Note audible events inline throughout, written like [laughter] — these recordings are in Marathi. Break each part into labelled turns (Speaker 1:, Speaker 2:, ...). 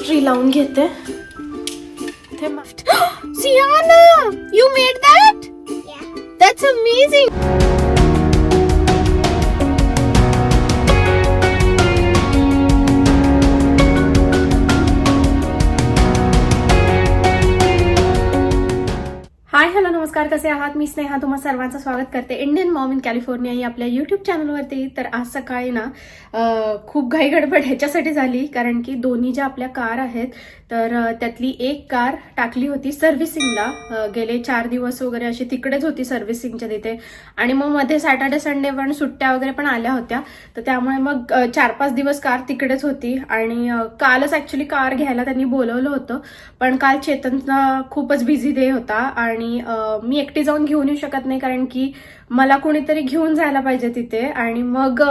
Speaker 1: ट्री लावून घेते ते Siyana you made that that's amazing नमस्कार कसे आहात? मी स्नेहा तुम्हा सर्वांचं स्वागत करते. इंडियन मॉम इन कॅलिफोर्निया ही आपल्या युट्यूब चॅनलवरती तर आज सकाळी ना खूप घाई गडबड ह्याच्यासाठी झाली कारण की दोन्ही ज्या आपल्या कार आहेत तर त्यातली एक कार टाकली होती सर्व्हिसिंगला गेले चार दिवस वगैरे अशी तिकडेच होती सर्व्हिसिंगच्या तिथे. आणि मग मध्ये सॅटर्डे संडे पण सुट्ट्या वगैरे पण आल्या होत्या. तर त्यामुळे मग चार पाच दिवस कार तिकडेच होती. आणि कालच ऍक्च्युली कार घ्यायला त्यांनी बोलवलं होतं. पण काल चेतनचा खूपच बिझी डे होता. आणि मी एकटी जाऊन घेऊन येऊ शकत नाही कारण की मला कोणीतरी घेऊन जायला पाहिजे तिथे आणि मग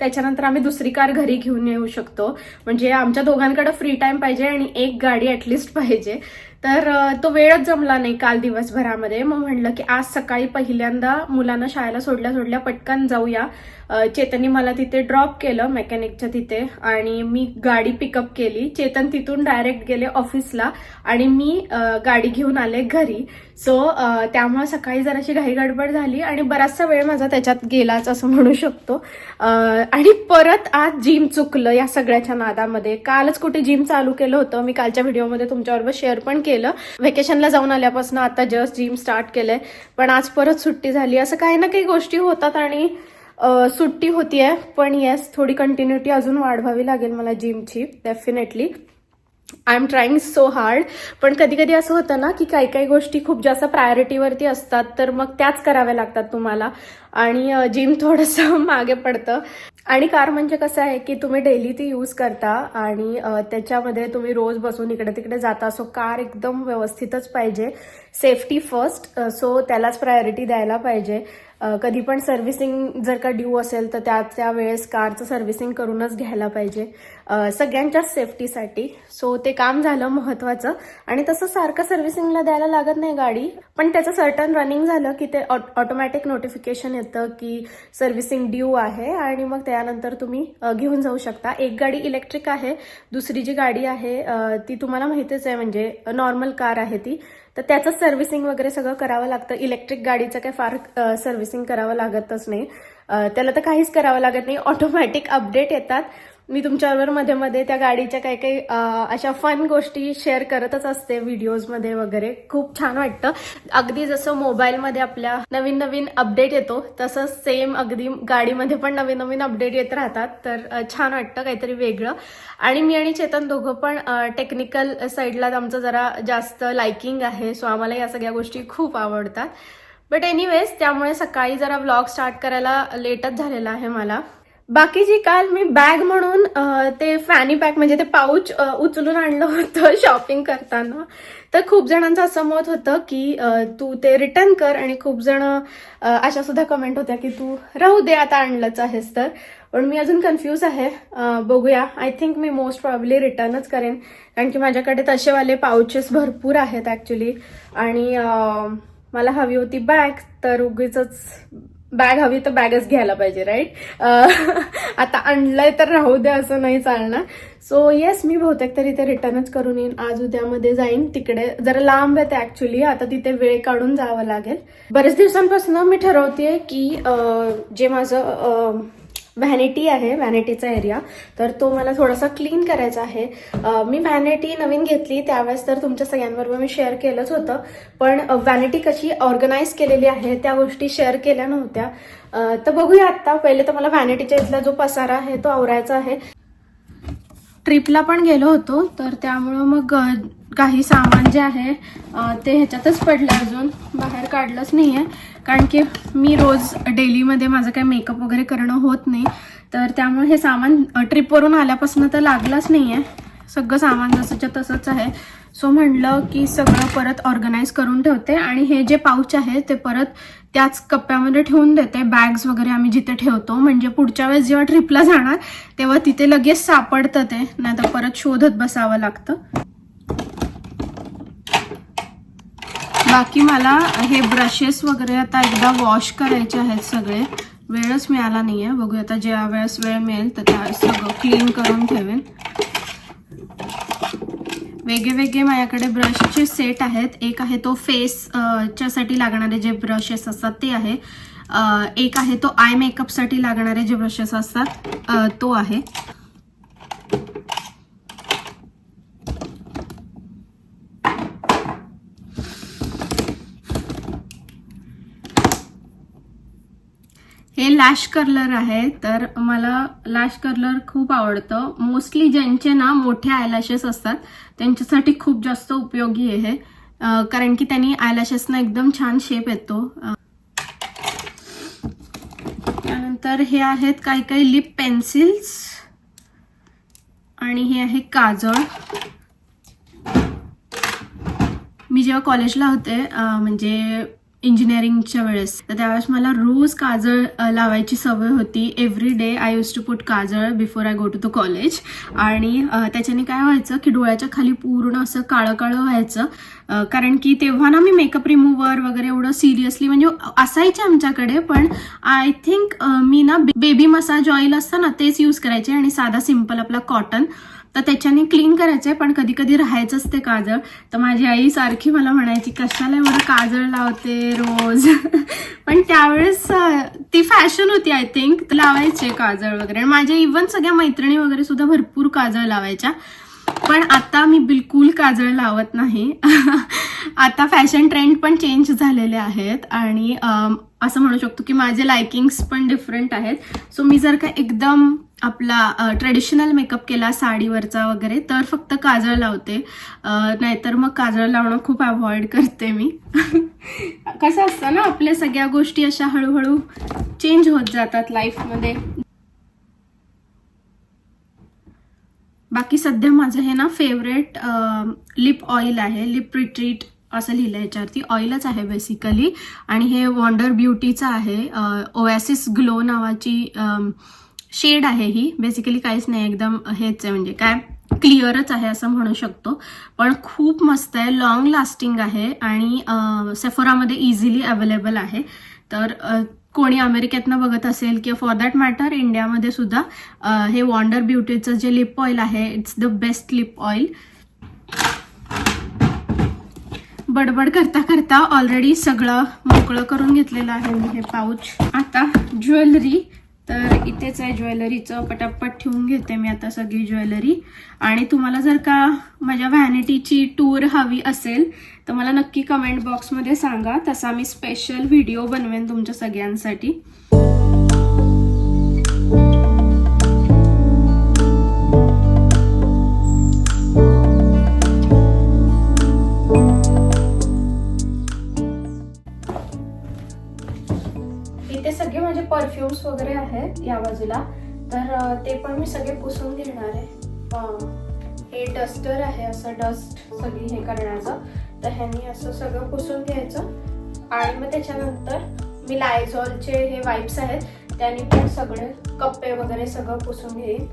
Speaker 1: त्याच्यानंतर आम्ही दुसरी कार घरी घेऊन येऊ शकतो. म्हणजे आमच्या दोघांकडे फ्री टाईम पाहिजे आणि एक गाडी ऍटलिस्ट पाहिजे. तर तो वेळच जमला नाही काल दिवसभरामध्ये. मग म्हणलं की आज सकाळी पहिल्यांदा मुलांना शाळेला सोडल्या सोडल्या पटकन जाऊया. चेतननी मला तिथे ड्रॉप केलं मेकॅनिकच्या तिथे आणि मी गाडी पिकअप केली. चेतन तिथून डायरेक्ट गेले ऑफिसला आणि मी गाडी घेऊन आले घरी. सो त्यामुळे सकाळी जराशी घाई गडबड झाली आणि बराचसा वेळ माझा त्याच्यात गेलाच असं म्हणू शकतो. आणि परत आज जिम चुकलं या सगळ्याच्या नादामध्ये. कालच कुठे जिम चालू केलं होतं मी कालच्या व्हिडिओमध्ये तुमच्याबरोबर शेअर पण केलं. व्हेकेशनला जाऊन आल्यापासून आता जस्ट जिम स्टार्ट केलंय. पण आज परत सुट्टी झाली. असं काही ना काही गोष्टी होतात आणि सुट्टी होती आहे पण येस थोडी कंटिन्युटी अजून वाढवावी लागेल मला जिमची definitely I am trying so hard पण कधी कधी असं होतं ना की काही काही गोष्टी खूप जास्त प्रायोरिटीवरती असतात तर मग त्याच कराव्या लागतात तुम्हाला. आणि जिम थोडंसं [laughs] मागे पडतं. आणि कार म्हणजे कसं आहे की तुम्ही डेली ती यूज करता आणि त्याच्यामध्ये तुम्ही रोज बसून इकडे तिकडे जाता सो कार एकदम व्यवस्थितच पाहिजे. सेफ्टी फर्स्ट सो त्यालाच प्रायोरिटी द्यायला पाहिजे. कधी पण सर्व्हिसिंग जर का ड्यू असेल तर त्या त्या वेळेस कारचं सर्व्हिसिंग करूनच घ्यायला पाहिजे. सगळ्यांच्याच सेफ्टीसाठी सो ते काम झालं महत्वाचं. आणि तसं सारखं सर्व्हिसिंगला द्यायला लागत नाही गाडी. पण त्याचं सर्टन रनिंग झालं की ते ऑटोमॅटिक नोटिफिकेशन येतं की सर्व्हिसिंग ड्यू आहे आणि मग त्यानंतर तुम्ही घेऊन जाऊ शकता. एक गाडी इलेक्ट्रिक आहे दुसरी जी गाडी आहे ती तुम्हाला माहितीच आहे म्हणजे नॉर्मल कार आहे ती. तर त्याचं सर्व्हिसिंग वगैरे सगळं करावं लागतं. इलेक्ट्रिक गाडीचं काही फार सर्व्हिसिंग करावं लागतच नाही. त्याला तर काहीच करावं लागत नाही. ऑटोमॅटिक अपडेट येतात. मी तुमच्याबरोबरमध्ये मध्ये त्या गाडीच्या काही काही अशा फन गोष्टी शेअर करतच असते व्हिडिओजमध्ये वगैरे. खूप छान वाटतं. अगदी जसं मोबाईलमध्ये आपल्या नवीन नवीन अपडेट येतो तसं सेम अगदी गाडीमध्ये पण नवीन नवीन अपडेट येत राहतात. तर छान वाटतं काहीतरी वेगळं. आणि मी आणि चेतन दोघं पण टेक्निकल साईडला आमचं जरा जास्त लाइकिंग आहे. सो आम्हाला या सगळ्या गोष्टी खूप आवडतात. बट एनिवेज त्यामुळे सकाळी जरा व्लॉग स्टार्ट करायला लेटच झालेला आहे मला. बाकीची काल मी बॅग म्हणून ते फॅनी पॅक म्हणजे ते पाऊच उचलून आणलं होतं [laughs] शॉपिंग करताना. तर खूप जणांचं असं मत होतं की तू ते रिटर्न कर आणि खूप जण अशा सुद्धा कमेंट होत्या की तू राहू दे आता आणलंच आहेस तर. पण मी अजून कन्फ्यूज आहे. बघूया. आय थिंक मी मोस्ट प्रॉब्ली रिटर्नच करेन. कारण की माझ्याकडे तसेवाले पाऊचेस भरपूर आहेत ऍक्च्युली आणि मला हवी होती बॅग तर उगीच बॅग हवी तर बॅगच घ्यायला पाहिजे राईट [laughs] आता आणलंय तर राहू दे असं नाही चालणार. सो येस मी बहुतेक तरी ते रिटर्नच करून येईन. आज उद्यामध्ये जाईन. तिकडे जरा लांब आहे ते ऍक्च्युली आता तिथे वेळ काढून जावं लागेल. बरेच दिवसांपासून मी ठरवते की जे माझं व्हॅनिटी आहे व्हॅनिटीचा एरिया तर तो मला थोडासा क्लीन करायचा आहे. मी व्हॅनिटी नवीन घेतली त्यावेळेस तर तुमच्या सगळ्यांबरोबर मी शेअर केलंच होतं. पण व्हॅनिटी कशी ऑर्गनाईज केलेली आहे त्या गोष्टी शेअर केल्या नव्हत्या. तर बघूया आत्ता पहिले तर मला व्हॅनिटीच्या इथला जो पसारा आहे तो आवरायचा आहे. ट्रिपला पण गेलो होतो तर त्यामुळं मग काही सामान जे आहे ते ह्याच्यातच पडलं अजून. बाहेर काढलंच नाही आहे कारण की मी रोज डेलीमध्ये माझं काही मेकअप वगैरे करणं होत नाही. तर त्यामुळे हे सामान ट्रिपवरून आल्यापासून तर लागलंच नाही आहे सगळं सामान जसंच्या तसंच आहे. सो म्हणलं की सगळं परत ऑर्गनाईज करून ठेवते आणि हे जे पाऊच आहे ते परत त्याच कप्प्यामध्ये ठेवून देते. बॅग्स वगैरे आम्ही जिथे ठेवतो म्हणजे पुढच्या वेळेस जेव्हा ट्रिपला जाणार तेव्हा तिथे लगेच सापडतं ते. नाहीतर परत शोधत बसावं लागतं. बाकी मला हे ब्रशेस वगैरे आता एकदा वॉश करायचे आहेत सगळे. वेळच मिळाला नाही आहे बघूया आता ज्या वेळेस वेळ मिळेल तर त्या सगळं क्लीन करून ठेवेन. वेगळे वेगळे माझ्याकडे ब्रशचे सेट आहेत. एक आहे तो फेस च्यासाठी लागणारे जे ब्रशेस असतात ते आहे. एक आहे तो आय मेकअपसाठी लागणारे जे ब्रशेस असतात तो आहे. हे लॅश कर्लर आहे तर मला लॅश कर्लर खूप आवडतं. मोस्टली ज्यांचे ना मोठे आयलॅशेस असतात त्यांच्यासाठी खूप जास्त उपयोगी आहे. हे कारण की त्यांनी आयलॅशेसना एकदम छान शेप येतो. त्यानंतर हे आहेत काही काही लिप पेन्सिल्स आणि हे आहे काजळ. मी जेव्हा कॉलेजला होते म्हणजे इंजिनिअरिंगच्या वेळेस. तर त्यावेळेस मला रोज काजळ लावायची सवय होती. Every day I use to put kajal before I go to the college आणि त्याच्याने काय व्हायचं की डोळ्याच्या खाली पूर्ण असं काळं काळं व्हायचं कारण की तेव्हा ना मी मेकअप रिमूव्हर वगैरे एवढं सिरियसली म्हणजे असायचे आमच्याकडे पण आय थिंक मी ना बेबी मसाज ऑइल असतं ना तेच यूज करायचे आणि साधा सिंपल आपला कॉटन तर त्याच्याने क्लीन करायचे पण कधी कधी राहायचंच ते काजळ. तर माझी आई सारखी मला म्हणायची कशाला एवढं काजळ लावते रोज? [laughs] पण त्यावेळेस ती फॅशन होती आय थिंक लावायचे काजळ वगैरे. आणि माझ्या इव्हन सगळ्या मैत्रिणी वगैरे सुद्धा भरपूर काजळ लावायच्या. पण आता मी बिलकुल काजळ लावत नाही. [laughs] आता फॅशन ट्रेंड पण चेंज झालेले आहेत आणि असं म्हणू शकतो की माझे लायकिंग्स पण डिफरंट आहेत. सो मी जर का एकदम आपला ट्रेडिशनल मेकअप केला साडीवरचा वगैरे तर फक्त काजळ लावते. नाहीतर मग काजळ लावणं खूप अवॉइड करते मी. [laughs] कसं असतं ना आपल्या सगळ्या गोष्टी अशा हळूहळू चेंज होत जातात लाईफमध्ये बाकी सध्या माझं हे ना फेवरेट लिप ऑइल आहे लिप रिट्रीट असं लिहिलं याच्यावरती. ऑइलच आहे बेसिकली आणि हे वॉन्डर ब्युटीचं आहे. ओएसिस ग्लो नावाची शेड आहे ही. बेसिकली काहीच नाही. एकदम हेच आहे. म्हणजे काय क्लिअरच आहे असं म्हणू शकतो. पण खूप मस्त आहे. लॉंग लास्टिंग आहे. आणि सेफोरामध्ये इझिली अवेलेबल आहे. तर कोणी अमेरिकेतनं बघत असेल किंवा फॉर दॅट मॅटर इंडियामध्ये सुद्धा हे वॉन्डर ब्युटीचं जे लिप ऑइल आहे it's the best lip oil बडबड करता करता ऑलरेडी सगळं मोकळं करून घेतलेलं आहे मी हे पाऊच. आता ज्वेलरी तर इथेच आहे ज्वेलरीचं पटापट ठेवून घेते मी आता सगळी ज्वेलरी. आणि तुम्हाला जर का माझ्या व्हॅनिटीची टूर हवी असेल तर मला नक्की कमेंट बॉक्समध्ये सांगा. तसा मी स्पेशल व्हिडिओ बनवेन तुमच्या सगळ्यांसाठी. वगैरे आहेत या बाजूला. तर ते पण मी सगळे पुसून घेणार आहे. हे डस्टर आहे असं डस्ट सगळी हे करण्याचं. तर ह्यांनी असं सगळं पुसून घ्यायचं. आणि मग त्याच्यानंतर मी लायझॉलचे हे वाईप्स आहेत त्यांनी पण सगळे कप्पे वगैरे सगळं पुसून घेईन.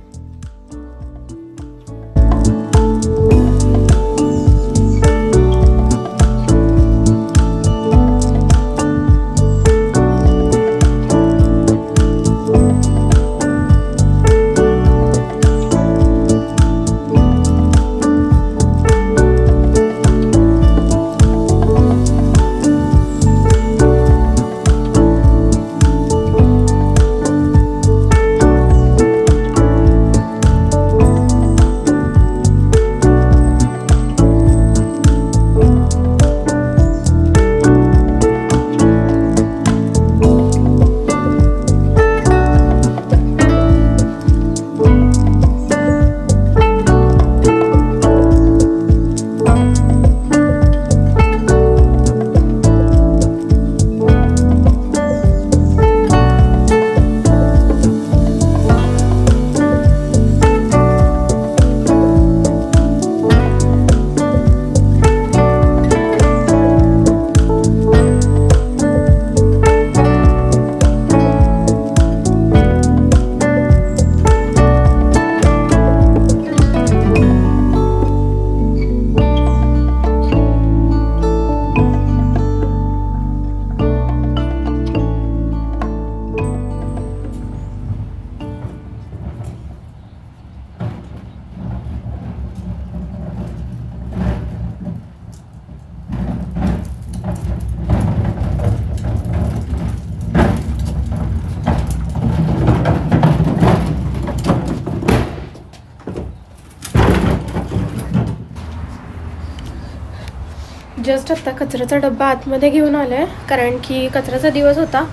Speaker 1: जस्ट आत्ता कचऱ्याचा डब्बा आतमध्ये घेऊन आले कारण की कचऱ्याचा दिवस होता.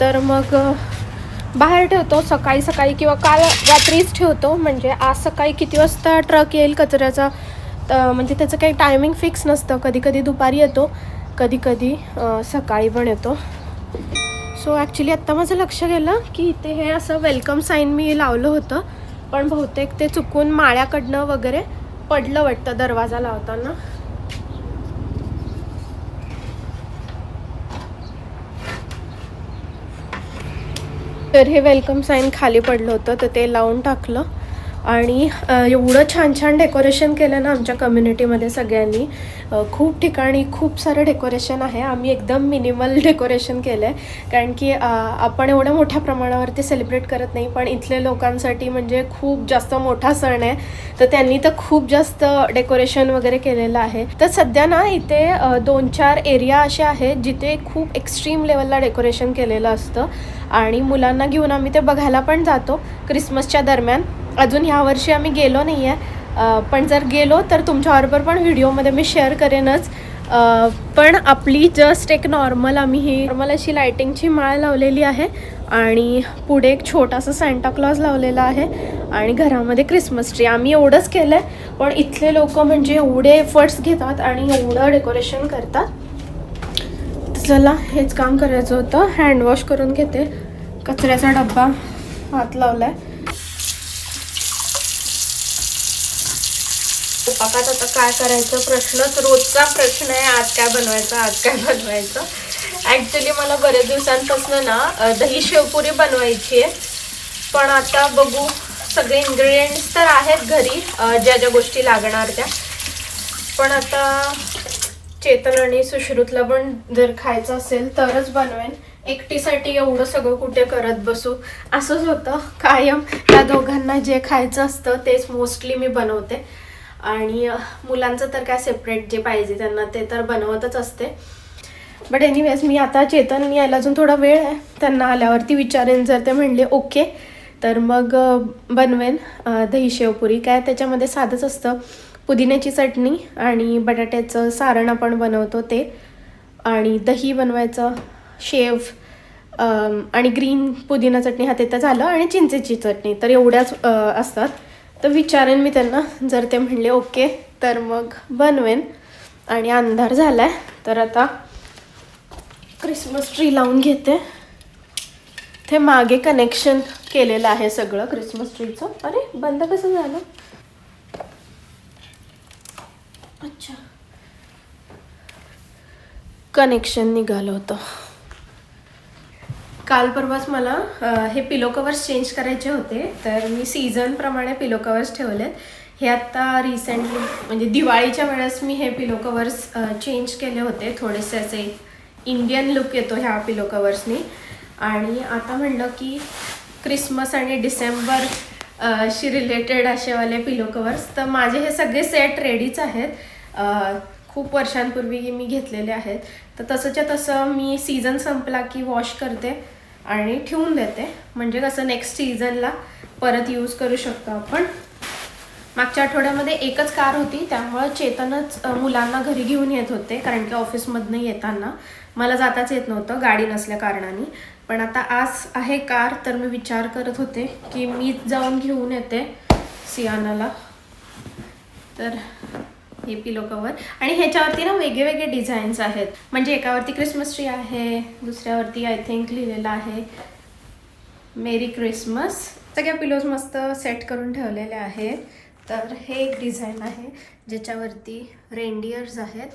Speaker 1: तर मग बाहेर ठेवतो. सकाळी सकाळी किंवा काल रात्रीच ठेवतो. म्हणजे आज सकाळी किती वाजता ट्रक येईल कचऱ्याचा? तर म्हणजे त्याचं काही टायमिंग फिक्स नसतं. कधी कधी दुपारी येतो. कधी कधी सकाळी पण येतो. सो ॲक्च्युली आत्ता माझं लक्ष गेलं की इथे हे असं वेलकम साईन मी लावलं होतं. पण बहुतेक ते चुकून माळ्याकडनं वगैरे पडलं वाटतं दरवाजा लावताना. तर हे वेलकम साईन खाली पडलं होतं तर ते लावून टाकलं. आणि एवढं छान छान डेकोरेशन केलं ना आमच्या कम्युनिटीमध्ये सगळ्यांनी. खूप ठिकाणी खूप सारं डेकोरेशन आहे. आम्ही एकदम मिनिमल डेकोरेशन केलं आहे कारण की आपण एवढ्या मोठ्या प्रमाणावरती सेलिब्रेट करत नाही पण इथल्या लोकांसाठी म्हणजे खूप जास्त मोठा सण आहे. तर त्यांनी तर खूप जास्त डेकोरेशन वगैरे केलेलं आहे. तर सध्या ना इथे दोन चार एरिया असे आहेत जिथे खूप एक्स्ट्रीम लेवलला डेकोरेशन केलेलं असतं. आणि मुलांना घेऊन आम्ही ते बघायला पण जातो. क्रिसमसच्या दरम्यान. अजून ह्या वर्षी आम्ही गेलो नाही आहे पण जर गेलो तर तुमच्याबरोबर पण व्हिडिओमध्ये मी शेअर करेनच. पण आपली जस्ट एक नॉर्मल आम्ही ही नॉर्मल अशी लायटिंगची माळ लावलेली आहे. आणि पुढे एक छोटासा सँटाक्लॉज लावलेला आहे. आणि घरामध्ये क्रिसमस ट्री आम्ही एवढंच केलं आहे पण इथले लोक म्हणजे एवढे एफर्ट्स घेतात आणि एवढं डेकोरेशन करतात. चला हेच काम करायचं होतं. हँडवॉश करून घेते. कचऱ्याचा डब्बा हात लावलाय. स्वयंपाकात आता काय करायचं प्रश्नच रोजचा प्रश्न आहे आज काय बनवायचं आज काय बनवायचं. ॲक्च्युली मला बऱ्याच दिवसांपासून ना दही शेवपुरी बनवायची आहे. पण आता बघू सगळे इन्ग्रेडियंट्स तर आहेत घरी ज्या ज्या गोष्टी लागणार त्या. पण आता चेतन आणि सुश्रुतला पण जर खायचं असेल तरच बनवेन. एकटीसाठी एवढं सगळं कुठे करत बसू? असंच होतं. कायम त्या दोघांना जे खायचं असतं तेच मोस्टली मी बनवते. आणि मुलांचं तर काय सेपरेट जे पाहिजे त्यांना ते तर बनवतच असते. बट एनिवेज मी आता चेतन यायला अजून थोडा वेळ आहे. त्यांना आल्यावरती विचारेन जर ते म्हणले ओके तर मग बनवेन. दही शेवपुरी. काय त्याच्यामध्ये साधंच असतं. पुदिन्याची चटणी आणि बटाट्याचं सारण आपण बनवतो ते. आणि दही बनवायचं शेव आणि ग्रीन पुदिना चटणी हा ते तर झालं. आणि चिंचेची चटणी तर एवढ्याच असतात. तर विचारेन मी त्यांना जर ते म्हणले ओके तर मग बनवेन. आणि अंधार झाला आहे तर आता क्रिसमस ट्री लावून घेते. ते मागे कनेक्शन केलेलं आहे सगळं क्रिसमस ट्रीचं अरे बंद कसं झालं? अच्छा. कनेक्शन निघालं होतं. काल परवाच मला अ, हे पिलो कवर्स चेंज करायचे होते तर मी सीझनप्रमाणे पिलो कवर्स ठेवलेत. हे आत्ता रिसेंटली म्हणजे दिवाळीच्या वेळेस मी हे पिलो कवर्स चेंज केले होते. थोडेसे असे इंडियन लुक येतो ह्या पिलो कवर्सनी आणि आता म्हणलं की क्रिसमस आणि डिसेंबर शी रिलेटेड असेवाले पिलो कवर्स तर माझे हे सगळे सेट रेडीच आहेत. खूप वर्षांपूर्वी मी घेतलेले आहेत. तर तसंच्या तसं मी सीझन संपला की वॉश करते आणि ठेवून देते. म्हणजे कसं नेक्स्ट सीझनला परत यूज करू शकतो आपण. मागच्या आठवड्यामध्ये एकच कार होती. त्यामुळं चेतनच मुलांना घरी घेऊन येत होते. कारण की ऑफिसमधनं येताना. मला जाताच येत नव्हतं. गाडी नसल्या कारणाने. पण आता आज आहे कार तर मी विचार करत होते की मीच जाऊन घेऊन येते सियानाला. तर हे पिलो कवर आणि ह्याच्यावरती ना वेगळे वेगळे डिझाईन्स आहेत. म्हणजे एकावरती क्रिसमस ट्री आहे दुसऱ्यावरती आय थिंक लिहिलेलं आहे मेरी क्रिसमस सगळ्या पिलोज मस्त सेट करून ठेवलेले आहेत. तर हे एक डिझाईन आहे ज्याच्यावरती रेंडियर्स आहेत.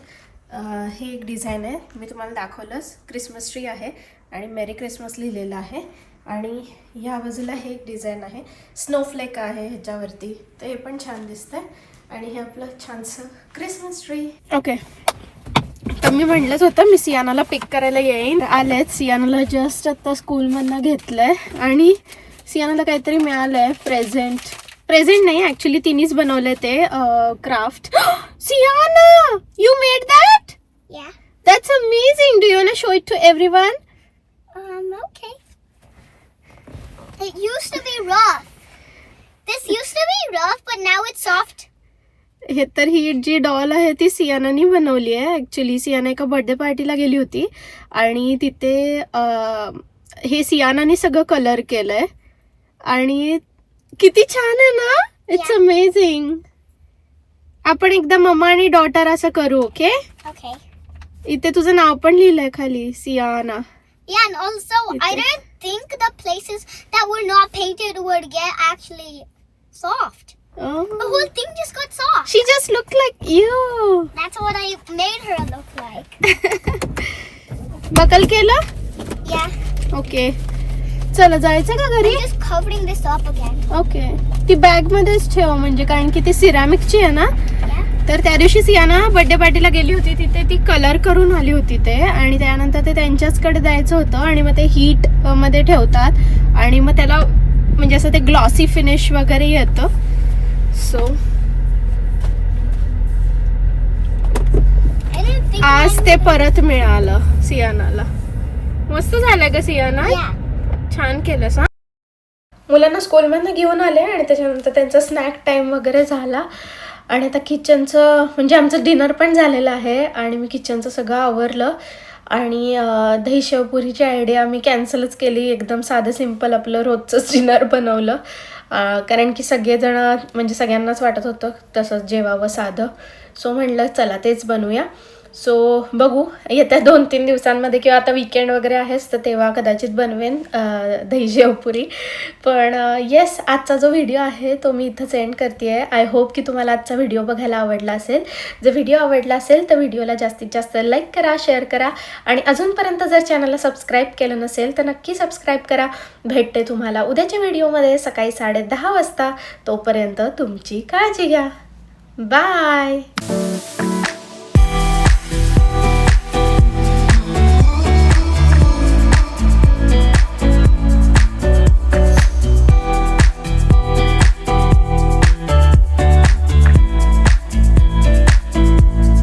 Speaker 1: हे एक डिझाईन आहे. मी तुम्हाला दाखवलंच. क्रिसमस ट्री आहे. आणि मेरी क्रिसमस लिहिलेलं आहे. आणि ह्या बाजूला हे एक डिझाईन आहे. स्नोफ्लेक आहे ह्याच्यावरती. तर हे पण छान दिसतंय. आणि हे आपलं छानसं क्रिसमस ट्री. ओके तर मी म्हणलंच होतं मी सियानाला पिक करायला येईन. आलेच सियानाला जस्ट आता स्कूलमधनं घेतलंय. आणि सियानाला काहीतरी मिळालंय प्रेझेंट प्रेझेंट नाही ऍक्च्युली तिनेच बनवलंय ते craft [gasps]
Speaker 2: Siana!
Speaker 1: You made that. That's amazing do you show it
Speaker 2: to everyone It used to be rough. This used to be rough, but now it's soft.
Speaker 1: हे तर ही जी डॉल आहे ती सियानानी बनवली आहे ॲक्च्युली सियाना एका बर्थडे पार्टीला गेली होती आणि तिथे हे सियानाने सगळं कलर केलंय आणि किती छान आहे ना इट्स. अमेझिंग आपण एकदा मम्मा आणि डॉटर असं करू ओके. इथे तुझं नाव पण लिहिलंय खाली Siana
Speaker 2: Yeah, and also, I
Speaker 1: Okay.
Speaker 2: didn't think the places that were not painted would get actually soft. The whole thing just got soft.
Speaker 1: She just look like you
Speaker 2: That's what I made her look like. [laughs]
Speaker 1: Buckle केलं
Speaker 2: Yeah.
Speaker 1: ओके चला जायचं का घरी
Speaker 2: I'm just covering this up again.
Speaker 1: Okay ती बॅग मध्येच ठेव म्हणजे कारण की ती सिरामिकची आहे ना
Speaker 2: Yeah.
Speaker 1: तर त्या दिवशी सियाना बर्थडे पार्टीला गेली होती. तिथे ती कलर करून आली होती ते. आणि त्यानंतर ते त्यांच्याचकडे द्यायचं होतं आणि मग ते हीटमध्ये ठेवतात. आणि मग त्याला म्हणजे असं ते ग्लॉसी फिनिश वगैरे येतं. सो. आज ते परत मिळालं सियानाला. मस्त झालंय का सियाना. छान केलंस हा? मुलांना स्कूलमधनं घेऊन आले आणि त्याच्यानंतर त्यांचा स्नॅक टाईम वगैरे झाला. आणि आता किचनचं म्हणजे आमचं डिनर पण झालेलं आहे आणि मी किचनचं सगळं आवरलं. आणि दही शेवपुरीची आयडिया मी कॅन्सलच केली. एकदम साधं सिंपल आपलं रोजचंच डिनर बनवलं. कारण की सगळेजण म्हणजे सगळ्यांनाच वाटत होतं तसंच जेवावं साधं. सो म्हणलं चला तेच बनवूया. सो बघू. येत्या दोन तीन दिवसांमध्ये किंवा आता विकेंड वगैरे आहेच तर तेव्हा कदाचित बनवेन दही शेवपुरी. पण येस आजचा जो व्हिडिओ आहे तो मी इथं सेंड करते आहे आय होप की तुम्हाला आजचा व्हिडिओ बघायला आवडला असेल. जर व्हिडिओ आवडला असेल तर व्हिडिओला जास्तीत जास्त लाईक करा शेअर करा. आणि अजूनपर्यंत जर चॅनलला सबस्क्राईब केलं नसेल तर नक्की सबस्क्राईब करा. भेटते तुम्हाला उद्याच्या व्हिडिओमध्ये सकाळी साडे दहा वाजता. तोपर्यंत तुमची काळजी घ्या. बाय